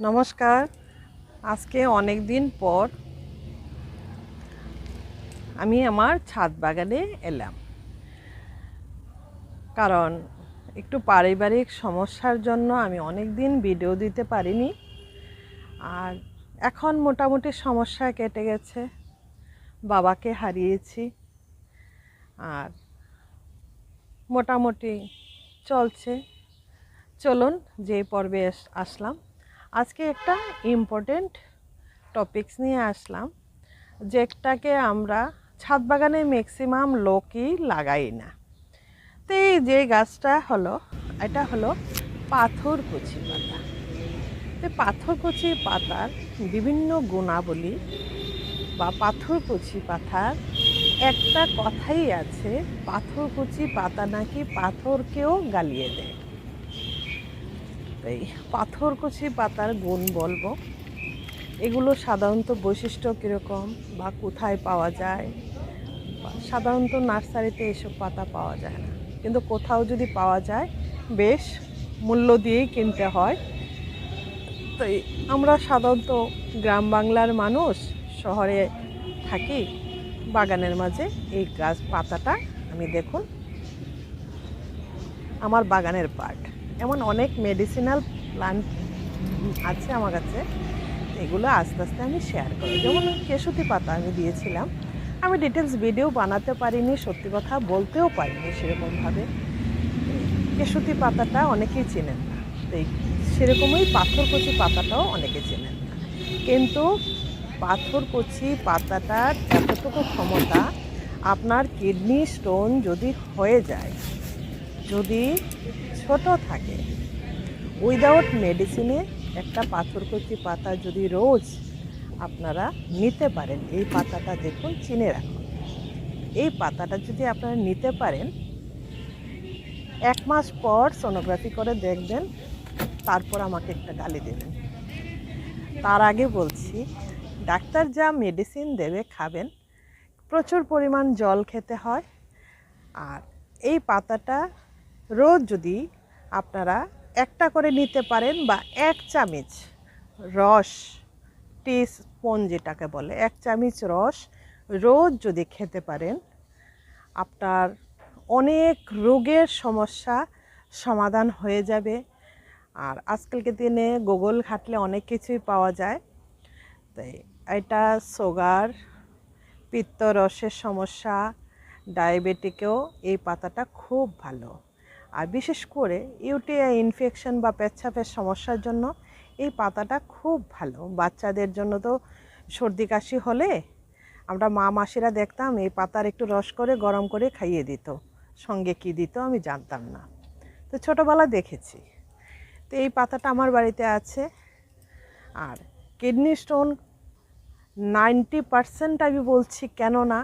নমস্কার। আজকে অনেক দিন পর আমি আমার ছাদ বাগানে এলাম। কারণ একটু পারিবারিক সমস্যার জন্য আমি অনেক দিন ভিডিও দিতে পারিনি। আর এখন মোটামুটি সমস্যা কেটে গেছে। বাবাকে হারিয়েছি। আর মোটামুটি চলছে। চলুন যে পর্বে আসলাম। আজকে একটা ইম্পর্টেন্ট টপিকস নিয়ে আসলাম, যেটাকে আমরা ছাদ বাগানে ম্যাক্সিমাম লোকই লাগাই না। তো এই যে গাছটা হলো, এটা হলো পাথর কুচি পাতা। তো পাথর কুচি পাতার বিভিন্ন গুণাবলী বা পাথর কুচি পাতার একটা কথাই আছে, পাথর কুচি পাতা নাকি পাথরকেও গালিয়ে দেয়। এই পাথরকুচি পাতার গুণ বলব। এগুলো সাধারণত বৈশিষ্ট্য কীরকম বা কোথায় পাওয়া যায়? সাধারণত নার্সারিতে এসব পাতা পাওয়া যায় না। কিন্তু কোথাও যদি পাওয়া যায়, বেশ মূল্য দিয়েই কিনতে হয়। তো আমরা সাধারণত গ্রাম বাংলার মানুষ, শহরে থাকি, বাগানের মাঝে এই গাছ পাতাটা আমি দেখুন। আমার বাগানের পার্ট। এমন অনেক মেডিসিনাল প্লান্ট আছে আমার কাছে, এগুলো আস্তে আস্তে আমি শেয়ার করি যেমন কেশুতি পাতা আমি দিয়েছিলাম, আমি ডিটেলস ভিডিও বানাতে পারিনি, সত্যি কথা বলতেও পারিনি সেরকমভাবে। কেশুতি পাতাটা অনেকেই চেনেন না, তো সেরকমই পাথরকুচি পাতাটাও অনেকে চেনেন না। কিন্তু পাথরকুচি পাতাটার এতটুকু ক্ষমতা, আপনার কিডনি স্টোন যদি হয়ে যায়, যদি ছোট থাকে। উইদাউট মেডিসিনে একটা পাথরকুচি পাতা যদি রোজ আপনারা নিতে পারেন, এই পাতাটা দেখুন চিনে রাখুন। এই পাতাটা যদি আপনারা নিতে পারেন, এক মাস পর সোনোগ্রাফি করে দেখবেন, তারপর আমাকে একটা গালি দেবেন। তার আগে বলছি, ডাক্তার যা মেডিসিন দেবে খাবেন, প্রচুর পরিমাণ জল খেতে হয়, আর এই পাতাটা রোজ যদি আপনারা একটা করে নিতে পারেন বা এক চামচ রস, টি স্পুন যেটাকে বলে, এক চামচ রস রোজ যদি খেতে পারেন, আপনার অনেক রোগের সমস্যা সমাধান হয়ে যাবে। আর আজকালকে দিনে গুগল ঘাটলে অনেক কিছুই পাওয়া যায়। তাই এটা সুগার, পিত্তরসের সমস্যা, ডায়াবেটিকেও এই পাতাটা খুব ভালো। আর বিশেষ করে ইউটিআই ইনফেকশন বা পেচ্ছাপের সমস্যার জন্য এই পাতাটা খুব ভালো। বাচ্চাদের জন্য তো সর্দি কাশি হলে আমরা মা, মাসিরা দেখতাম এই পাতার একটু রস করে গরম করে খাইয়ে দিত। সঙ্গে কি দিত আমি জানতাম না। তো ছোটোবেলা দেখেছি। তো এই পাতাটা আমার বাড়িতে আছে। আর কিডনি স্টোন নাইনটি পারসেন্ট আমি বলছি কেন না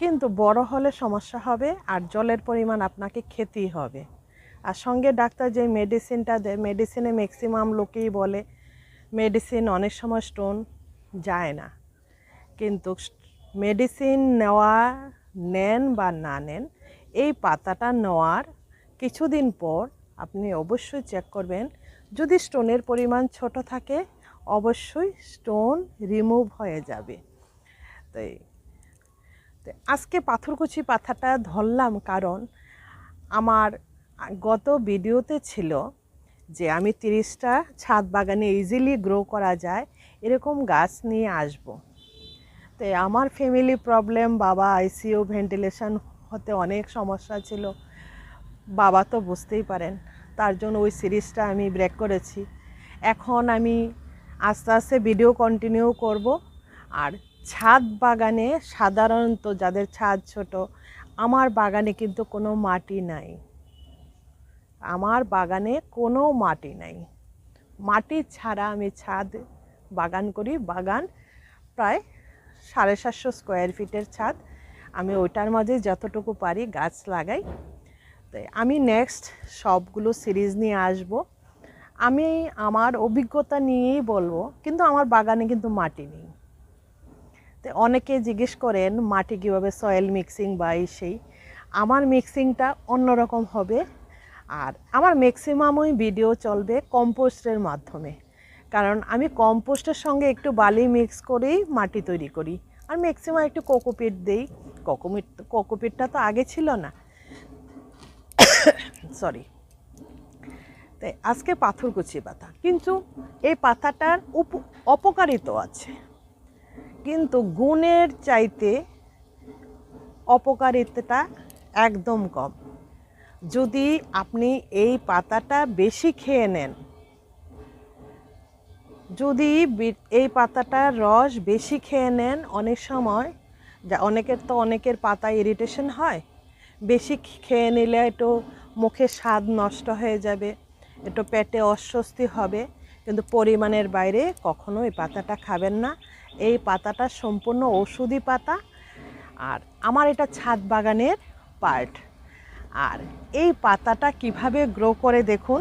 কিন্তু বড় হলে সমস্যা হবে আর জলের পরিমাণ আপনাকে খেতেই হবে। আর সঙ্গে ডাক্তার যে মেডিসিনটা দেয় মেডিসিনে ম্যাক্সিমাম লোকেই বলে মেডিসিন অনেক সময় স্টোন যায় না। কিন্তু মেডিসিন নেওয়া, নেন বা না নেন, এই পাতাটা নেওয়ার কিছুদিন পর আপনি অবশ্যই চেক করবেন। যদি স্টোনের পরিমাণ ছোট থাকে, অবশ্যই স্টোন রিমুভ হয়ে যাবে। তাই আজকে পাথরকুচি পাথাটা ধরলাম কারণ আমার গত ভিডিওতে ছিল যে আমি তিরিশটা ছাদ বাগানে ইজিলি গ্রো করা যায়, এরকম গাছ নিয়ে আসব। তো আমার ফ্যামিলি প্রবলেম বাবা আইসিইউ ভেন্টিলেশন হতে অনেক সমস্যা ছিল। বাবা তো বুঝতেই পারেন, তার জন্য ওই সিরিজটা আমি ব্রেক করেছি। এখন আমি আস্তে আস্তে ভিডিও কন্টিনিউ করব। আর ছাদ বাগানে সাধারণত যাদের ছাদ ছোট, আমার বাগানে কিন্তু কোনো মাটি নাই। আমার বাগানে কোনো মাটি নাই। মাটি ছাড়া আমি ছাদ বাগান করি। বাগান প্রায় সাড়ে সাতশো স্কোয়ার ফিটের ছাদ। আমি ওইটার মাঝে যতটুকু পারি গাছ লাগাই। তাই আমি নেক্সট সবগুলো সিরিজ নিয়ে আসব। আমি আমার অভিজ্ঞতা নিয়েই বলব, কিন্তু আমার বাগানে কিন্তু মাটি নেই। অনেকে জিজ্ঞেস করেন, মাটি কীভাবে সয়েল মিক্সিং বা এই সেই। আমার মিক্সিংটা অন্যরকম হবে। আর আমার ম্যাক্সিমামই ভিডিও চলবে কম্পোস্টের মাধ্যমে। কারণ আমি কম্পোস্টের সঙ্গে একটু বালি মিক্স করেই মাটি তৈরি করি। আর ম্যাক্সিমাম একটু কোকোপিট দেই। কোকোপিট কোকোপিটটা তো আগে ছিল না। সরি তাই আজকে পাথরকুচি পাতা। কিন্তু এই পাতাটার উপ, অপকারিত আছে। কিন্তু গুণের চাইতে অপকারিতাটা একদম কম। যদি আপনি এই পাতাটা বেশি খেয়ে নেন, যদি এই পাতাটার রস বেশি খেয়ে নেন অনেক সময়, যা অনেকের তো অনেকের পাতা ইরিটেশন হয়, বেশি খেয়ে নিলে একটু মুখে স্বাদ নষ্ট হয়ে যাবে, একটু পেটে অস্বস্তি হবে, কিন্তু পরিমাণের বাইরে কখনো এই পাতাটা খাবেন না। এই পাতাটা সম্পূর্ণ ওষুধি পাতা আর আমার এটা ছাদ বাগানের পার্ট। আর এই পাতাটা কীভাবে গ্রো করে দেখুন।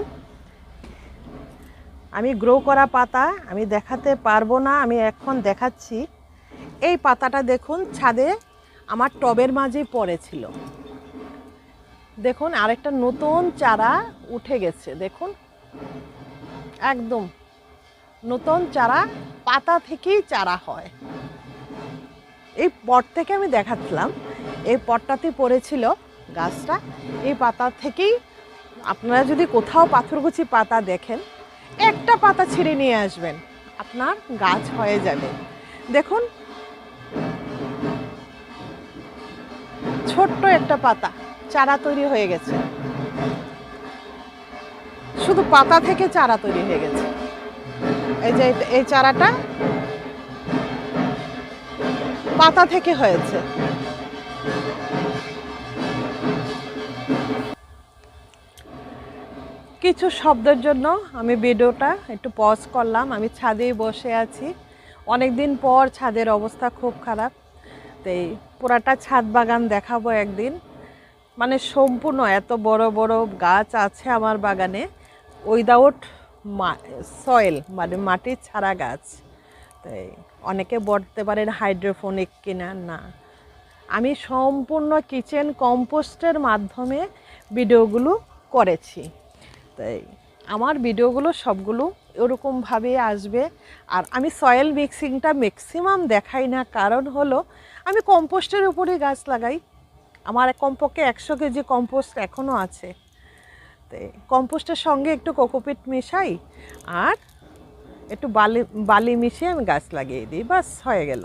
আমি গ্রো করা পাতা, আমি দেখাতে পারব না, আমি এখন দেখাচ্ছি। এই পাতাটা দেখুন, ছাদে আমার টবের মাঝে পড়েছিল। দেখুন, আরেকটা নতুন চারা উঠে গেছে, দেখুন। একদম। নতুন চারা, পাতা থেকেই চারা হয়। এই পট থেকে আমি দেখাচ্ছিলাম। এই পটটাতে পড়েছিল গাছটা। এই পাতা থেকেই আপনারা যদি কোথাও পাথরকুচি পাতা দেখেন, একটা পাতা ছিঁড়ে নিয়ে আসবেন। আপনার গাছ হয়ে যাবে। দেখুন। ছোট্ট একটা পাতা, চারা তৈরি হয়ে গেছে। শুধু পাতা থেকে চারা তৈরি হয়ে গেছে। এই যে এই- এই চারাটা পাতা থেকে হয়েছে। কিছু শব্দের জন্য আমি ভিডিওটা একটু পজ করলাম। আমি ছাদেই বসে আছি। অনেক দিন পর ছাদের অবস্থা খুব খারাপ। তাই পুরাটা ছাদ বাগান দেখাবো একদিন। মানে সম্পূর্ণ এত বড় বড় গাছ আছে আমার বাগানে। উইদাউট সয়েল মানে মাটি ছাড়া গাছ। তাই অনেকে বলতে পারেন হাইড্রোফোনিক কিনা, না। আমি সম্পূর্ণ কিচেন কম্পোস্টের মাধ্যমে ভিডিওগুলো করেছি। তাই আমার ভিডিওগুলো সবগুলো এরকমভাবে আসবে। আর আমি সয়েল মিক্সিংটা ম্যাক্সিমাম দেখাই না, কারণ হলো আমি কম্পোস্টের উপরে গাছ লাগাই। আমার কমপক্ষে একশো কেজি কম্পোস্ট এখনও আছে। তো কম্পোস্টের সঙ্গে একটু কোকোপিট মিশাই আর একটু বালি বালি মিশিয়ে আমি গাছ লাগিয়ে দিই, বাস হয়ে গেল।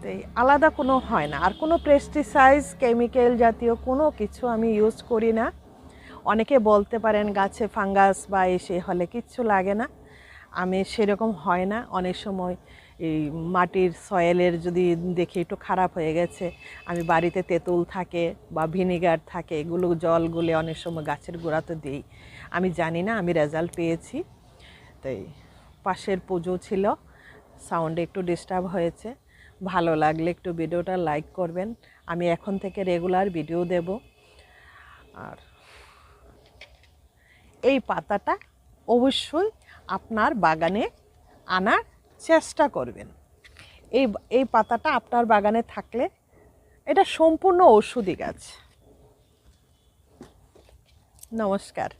তো আলাদা কোনো হয় না। আর কোনো পেস্টিসাইজ কেমিক্যাল জাতীয় কোনো কিছু আমি ইউজ করি না। অনেকে বলতে পারেন গাছে ফাঙ্গাস বা এসে হলে কিচ্ছু লাগে না। আমি সেরকম হয় না। অনেক সময় এই মাটির সয়েলের যদি দেখি একটু খারাপ হয়ে গেছে, আমি বাড়িতে তেঁতুল থাকে বা ভিনিগার থাকে, এগুলো জল গুলে অনেক সময় গাছের গোড়াতে দিই। আমি জানি না, আমি রেজাল্ট পেয়েছি। তাই পাশের পুজো ছিল সাউন্ডে একটু ডিস্টার্ব হয়েছে। ভালো লাগলে একটু ভিডিওটা লাইক করবেন। আমি এখন থেকে রেগুলার ভিডিও দেব। আর এই পাতাটা অবশ্যই আপনার বাগানে আনার চেষ্টা করবেন। এই এই পাতাটা আপনার বাগানে থাকলে এটা সম্পূর্ণ ঔষধি গাছ। নমস্কার।